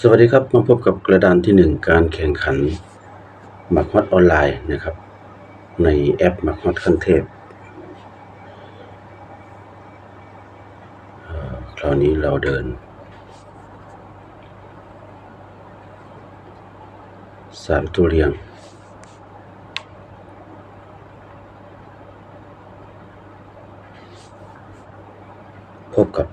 สวัสดีครับมาพบกับกระดานที่หนึ่งการแข่งขันหมักฮอตออนไลน์นะครับ ในแอปหมักฮอตขั้นเทพคราวนี้เราเดินสามตัวเรียง พบกับ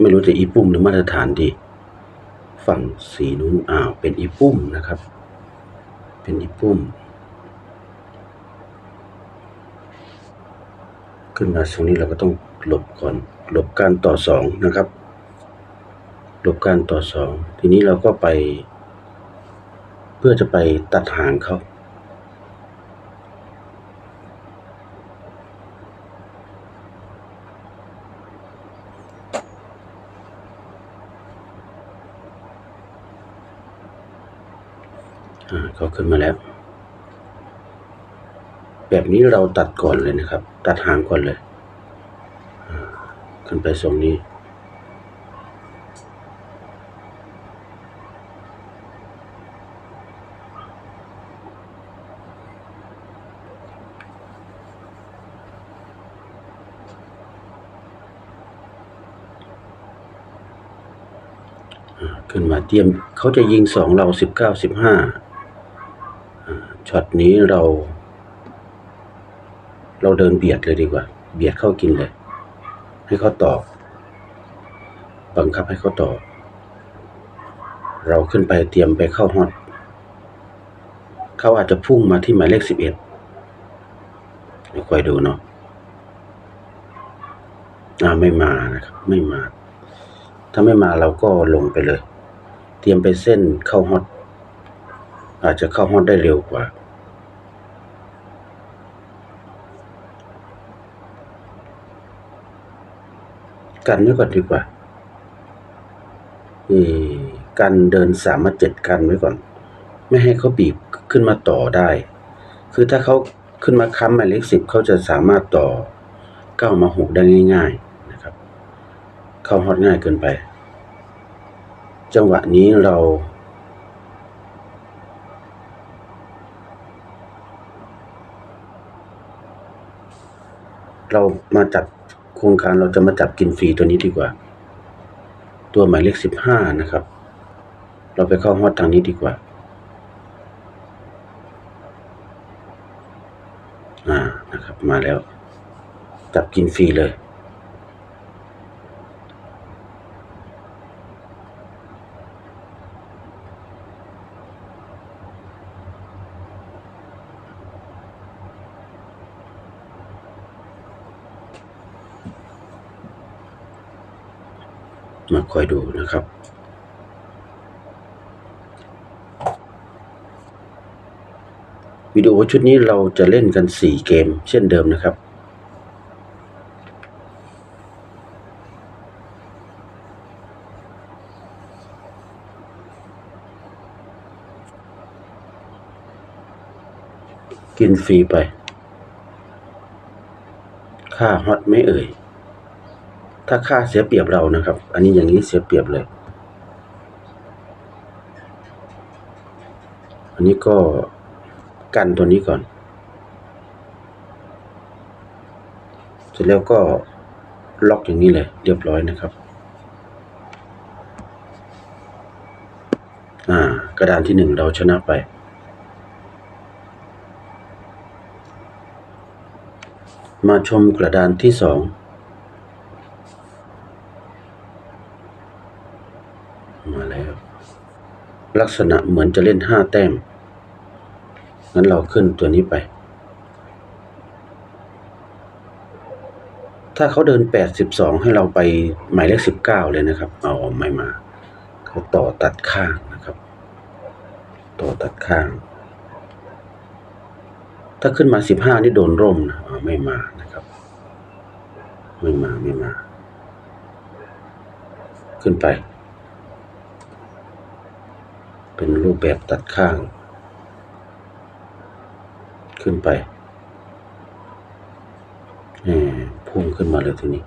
ไม่รู้จะอีปุ่มหรือมาตรฐานดี ฝั่งสีนู้นอ้าวเป็นอีปุ่มนะครับ เป็นอีปุ่ม ขึ้นมาตรงนี้เราก็ต้องหลบก่อน หลบการต่อสองนะครับ หลบการต่อสอง ทีนี้เราก็ไป เพื่อจะไปตัดหางเขา เขาขึ้นมาแล้ว แบบนี้เราตัดก่อนเลยนะครับ ตัดหางก่อนเลย ขึ้นไปทรงนี้อ่าขึ้นมาเตรียม เขาจะยิงสองเราสิบเก้าสิบห้า ช็อตนี้เรา เราเดินเบียดเลยดีกว่า เบียดเข้ากินเลย ให้เขาตอบ บังคับให้เขาตอบ เราขึ้นไปเตรียมไปเข้าฮอตเขาอาจจะพุ่งมาที่หมายเลขสิบเอ็ดคอยดูเนาะอ่าไม่มานะครับ ไม่มา ถ้าไม่มาเราก็ลงไปเลย เตรียมไปเส้นเข้าฮอตอาจจะเข้าฮอตได้เร็วกว่า กันไว้ก่อนดีกว่าเออกันเดินสามมาเจ็ดกันไว้ก่อน ไม่ให้เขาบีบขึ้นมาต่อได้ คือถ้าเขาขึ้นมาค้ำหมายเลขสิบเขาจะสามารถต่อเก้ามาหกได้ง่ายๆนะครับ เข้าฮอตง่ายเกินไป จังหวะนี้เรา เรามาจับ โครงการเราจะมาจับกินฟรีตัวนี้ดีกว่า ตัวหมายเลขสิบห้านะครับ เราไปเข้าฮอตทางนี้ดีกว่า อ่านะครับมาแล้ว จับกินฟรีเลย มาคอยดูนะครับ วิดีโอชุดนี้เราจะเล่นกัน 4 เกมเช่นเดิมนะครับกินฟรีไป ค่าฮอตไม่เอ่ย ถ้าค่าเสียเปรียบเรานะครับ อันนี้อย่างนี้เสียเปรียบเลย อันนี้ก็กันตัวนี้ก่อน เสร็จแล้วก็ล็อกอย่างนี้เลย เรียบร้อยนะครับ อ่ากระดานที่หนึ่งเราชนะไปมาชมกระดานที่สอง มาแล้ว ลักษณะเหมือนจะเล่นห้าแต้ม งั้นเราขึ้นตัวนี้ไป ถ้าเขาเดินแปดสิบสองให้เราไปหมายเลขสิบเก้าเลยนะครับ เอาไม่มา เขาต่อตัดข้างนะครับ ต่อตัดข้าง ถ้าขึ้นมาสิบห้านี่โดนร่มนะอ่าไม่มานะครับ ไม่มา ไม่มา ขึ้นไป เป็นรูปแบบตัดข้าง ขึ้นไปพุ่งขึ้นมาเลยทีนี้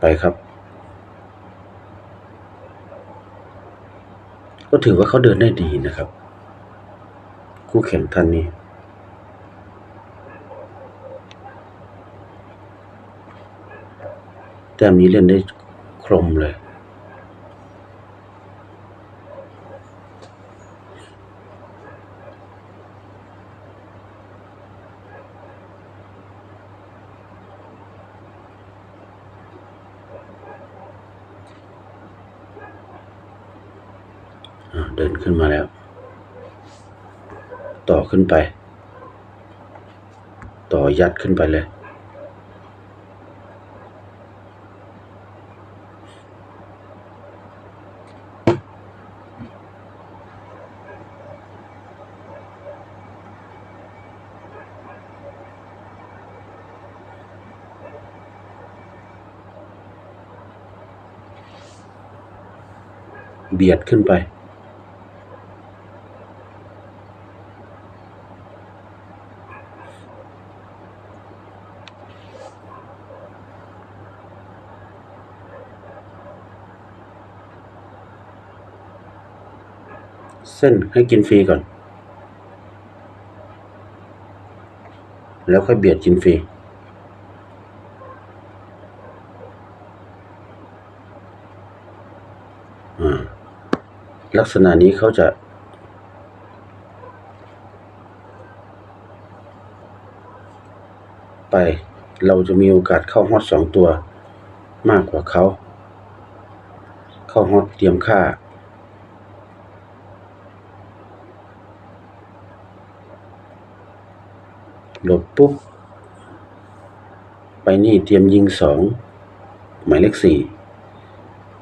ไปครับ ก็ถือว่าเขาเดินได้ดีนะครับ คู่แข่งท่านนี้แต่มีเล่นได้คลมเลย เดินขึ้นมาแล้ว ต่อขึ้นไป ต่อยัดขึ้นไปเลยเบียดขึ้นไป ส้นให้กินฟรีก่อน แล้วค่อยเบียดกินฟรีอ่าลักษณะนี้เขาจะไปเราจะมีโอกาสเข้าฮอตสองตัวมากกว่าเขา เข้าฮอตเตรียมค่า หลบปุ๊บ ไปนี่เตรียมยิงสองหมายเลขสี่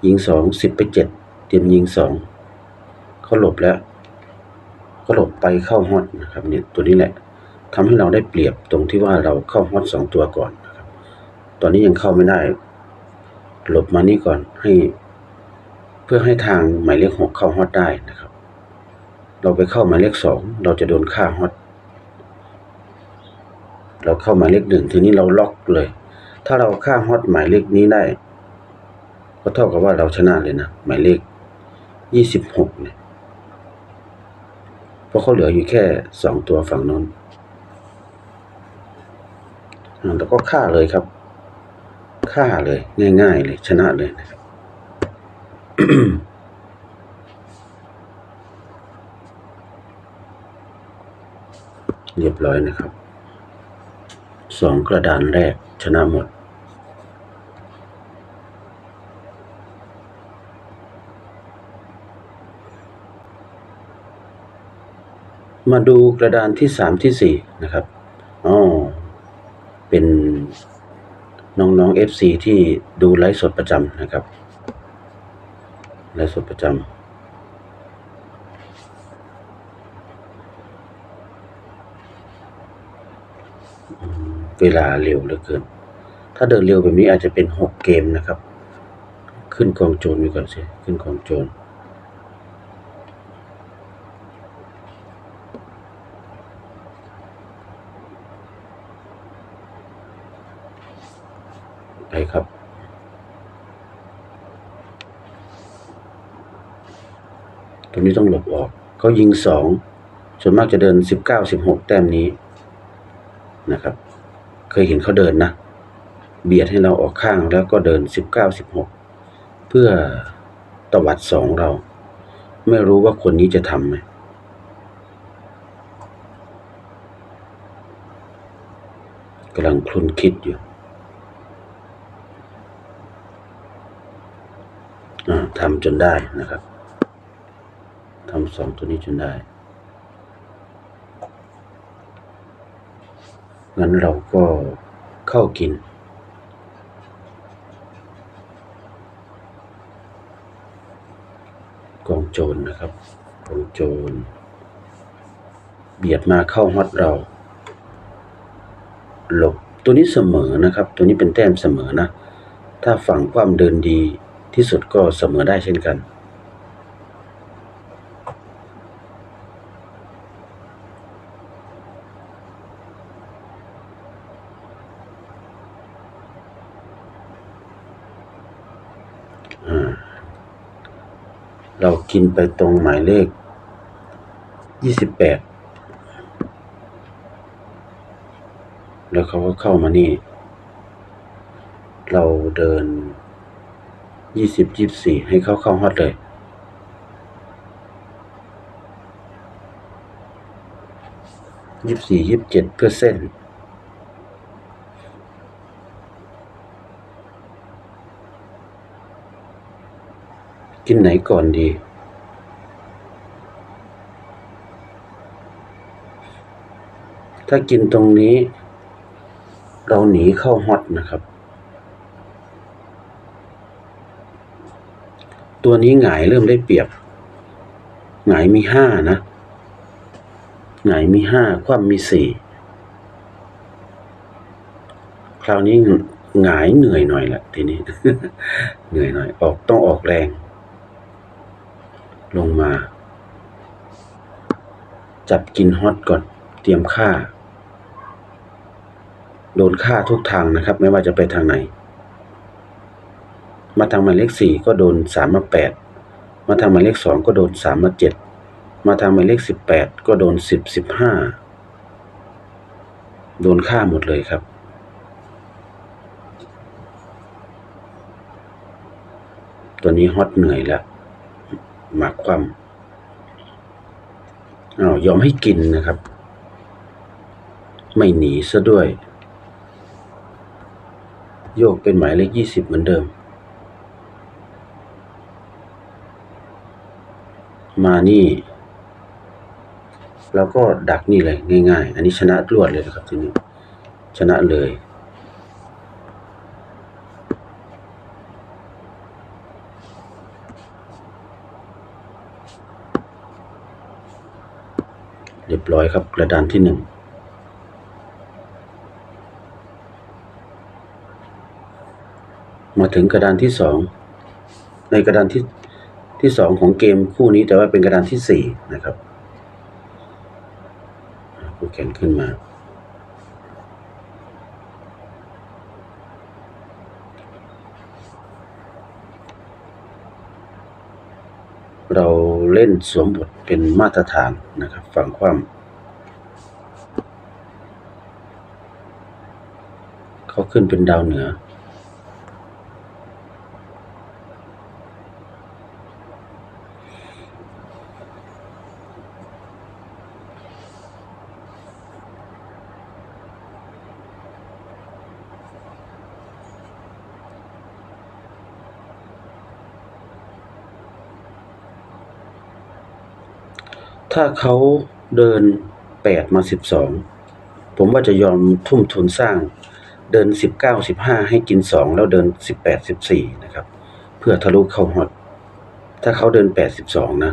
ยิงสองสิบไปเจ็ดเตรียมยิงสองเขาหลบแล้วก็หลบไปเข้าฮอตนะครับเนี่ยตัวนี้แหละทำให้เราได้เปรียบตรงที่ว่าเราเข้าฮอตสองตัวก่อนนะครับ ตอนนี้ยังเข้าไม่ได้ หลบมานี่ก่อนให้ เพื่อให้ทางหมายเลขหกเข้าฮอตได้นะครับ เราไปเข้าหมายเลขสองเราจะโดนฆ่าฮอต เราเข้าหมายเลขหนึ่งทีนี้เราล็อกเลย ถ้าเราฆ่าฮอตหมายเลขนี้ได้ ก็เท่ากับว่าเราชนะเลยนะหมายเลขยี่สิบหกเนี่ยเพราะเขาเหลืออยู่แค่สองตัวฝั่งโน้นอ่าแล้วก็ฆ่าเลยครับฆ่าเลย ง่าย ๆ เลย ชนะเลยนะครับเรียบร้อยนะครับ สองกระดานแรกชนะหมด มาดูกระดานที่สามที่สี่นะครับอ๋อเป็นน้องๆ FC ที่ดูไลฟ์สดประจำนะครับไลฟ์สดประจำ เวลาเร็วเหลือเกิน ถ้าเดินเร็วแบบนี้อาจจะเป็นหกเกมนะครับ ขึ้นกองโจรไปก่อนสิ ขึ้นกองโจรไปครับตรงนี้ต้องหลบออก เขายิงสอง ส่วนมากจะเดินสิบเก้าสิบหกแต้มนี้นะครับ เคยเห็นเขาเดินนะ เบียดให้เราออกข้างแล้วก็เดินสิบเก้าสิบหกเพื่อตวัดสองเรา ไม่รู้ว่าคนนี้จะทำไหมกำลังคลุนคิดอยู่ทำจนได้นะครับทำสองตัวนี้จนได้ งั้นเราก็เข้ากิน กองโจรนะครับกองโจร เบียดมาเข้าฮอตเรา หลบตัวนี้เสมอนะครับ ตัวนี้เป็นแต้มเสมอนะ ถ้าฝั่งความเดินดีที่สุดก็เสมอได้เช่นกัน อ่า เรากินไปตรงหมายเลขยี่สิบแปดแล้วเขาก็เข้ามานี่ เราเดินยี่สิบยี่สี่ให้เขาเข้าฮอตเลย ยี่สี่ยี่เจ็ดเพื่อเส้น กินไหนก่อนดี ถ้ากินตรงนี้ เราหนีเข้าฮอตนะครับ ตัวนี้หงายเริ่มได้เปรียบ หงายมีห้านะ หงายมีห้าคว่ำมีสี่คราวนี้หงายเหนื่อยหน่อยแหละทีนี้ เหนื่อยหน่อยออกต้องออกแรง ลงมา จับกินฮอตก่อนเตรียมค่า โดนค่าทุกทางนะครับ ไม่ว่าจะไปทางไหน มาทางหมายเลขสี่ก็โดนสามมาแปดมาทางหมายเลขสองก็โดนสามมาเจ็ดมาทางหมายเลขสิบแปดก็โดนสิบสิบห้าโดนค่าหมดเลยครับ ตัวนี้ฮอตเหนื่อยแล้ว หมากความอ้าวยอมให้กินนะครับ ไม่หนีซะด้วย โยกเป็นหมายเลขยี่สิบเหมือนเดิม มานี่ แล้วก็ดักนี่เลยง่าย ๆ อันนี้ชนะรวดเลยนะครับทีนี้ ชนะเลย ยบร้อยครับ กระดานที่หนึ่งมาถึงกระดานที่สองในกระดานที่ที่สองของเกมคู่นี้แต่ว่าเป็นกระดานที่สี่นะครับผู้แข่งขึ้นมา เล่นสวมบทเป็นมาตรฐานนะครับฝั่งความ เขาขึ้นเป็นดาวเหนือ ถ้าเขาเดินแปดมาสิบสองผมว่าจะยอมทุ่มทุนสร้างเดินสิบเก้าสิบห้าให้กินสองแล้วเดินสิบแปดสิบสี่นะครับ เพื่อทะลุเข้าฮอตถ้าเขาเดินแปดสิบสองนะ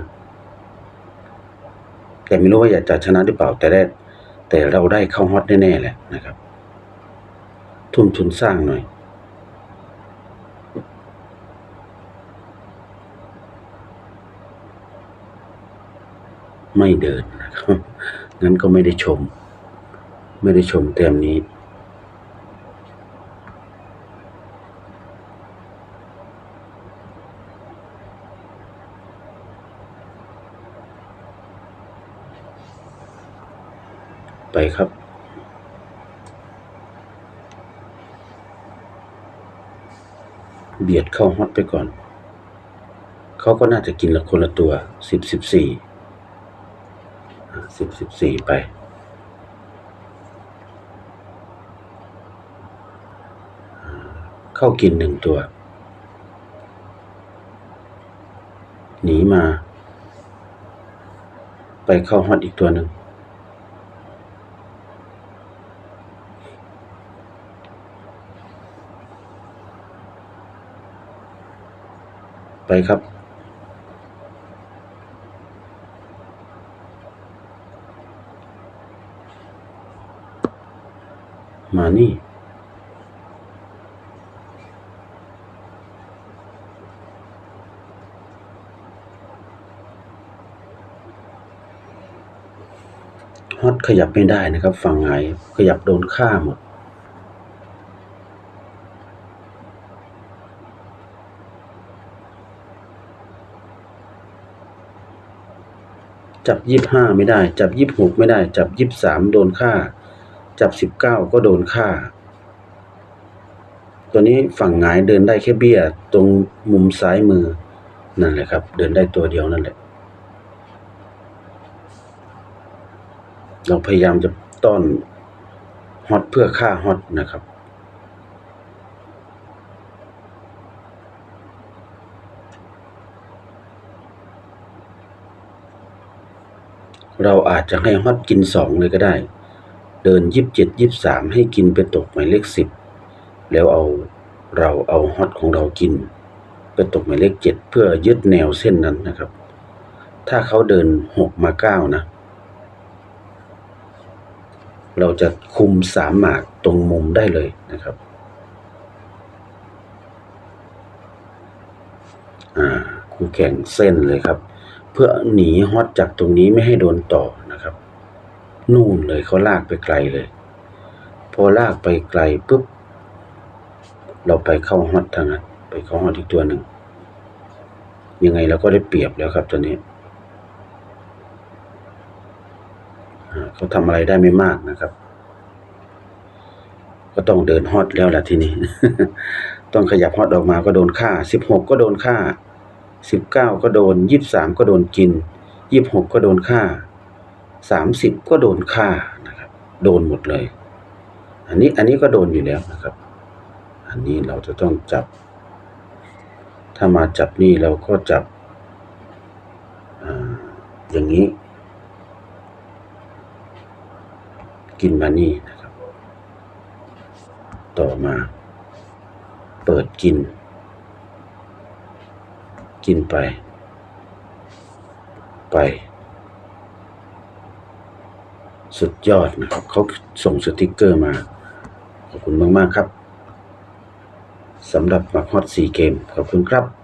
แต่ไม่รู้ว่าอยากจะชนะหรือเปล่าแต่ได้แต่เราได้เข้าฮอตแน่ๆแหละนะครับ ทุ่มทุนสร้างหน่อย ไม่เดินนะครับงั้นก็ไม่ได้ชม ไม่ได้ชมเต็มนี้ไปครับ เบียดเข้าฮอตไปก่อน เขาก็น่าจะกินละคนละตัวสิบสิบสี่ สิบสิบสี่ไป เข้ากินหนึ่งตัว หนีมา ไปเข้าฮอตอีกตัวหนึ่งไปครับ มานี่ ฮอตขยับไม่ได้นะครับ ฝั่งไหนขยับโดนฆ่าหมดจับยี่ห้าไม่ได้ จับยี่หกไม่ได้ จับยี่สามโดนฆ่า จับสิบเก้าก็โดนฆ่า ตัวนี้ฝั่งหงายเดินได้แค่เบี้ย ตรงมุมซ้ายมือนั่นแหละครับ เดินได้ตัวเดียวนั่นแหละ เราพยายามจะต้อนฮอตเพื่อฆ่าฮอตนะครับเราอาจจะให้ฮอตกินสองเลยก็ได้ เดินยิบเจ็ดยิบสามให้กินไปตกหมายเลขสิบแล้วเอาเราเอาฮอตของเรากิน ไปตกหมายเลขเจ็ดเพื่อยึดแนวเส้นนั้นนะครับ ถ้าเขาเดินหกมาเก้านะ เราจะคุมสามหมากตรงมุมได้เลยนะครับอ่าคู่แข่งเส้นเลยครับ เพื่อหนีฮอตจากตรงนี้ไม่ให้โดนต่อ นู่นเลยเขาลากไปไกลเลย พอลากไปไกลปุ๊บ เราไปเข้าฮอตทางนั้น ไปเข้าฮอตอีกตัวหนึ่ง ยังไงเราก็ได้เปรียบแล้วครับตัวนี้เขาทำอะไรได้ไม่มากนะครับ ก็ต้องเดินฮอตแล้วล่ะทีนี้ ต้องขยับฮอตออกมาก็โดนฆ่าสิบหกก็โดนฆ่าสิบเก้าก็โดนยี่สิบสามก็โดนกินยี่สิบหกก็โดนฆ่า สามสิบก็โดนฆ่านะครับ โดนหมดเลย อันนี้อันนี้ก็โดนอยู่แล้วนะครับ อันนี้เราจะต้องจับ ถ้ามาจับนี่เราก็จับออย่างนี้ กินมานี่นะครับ ต่อมา เปิดกิน กินไป ไป สุดยอดนะครับเขาส่งสติกเกอร์มา ขอบคุณมาก ๆ ครับสำหรับมาฮอตซีเกม ขอบคุณครับ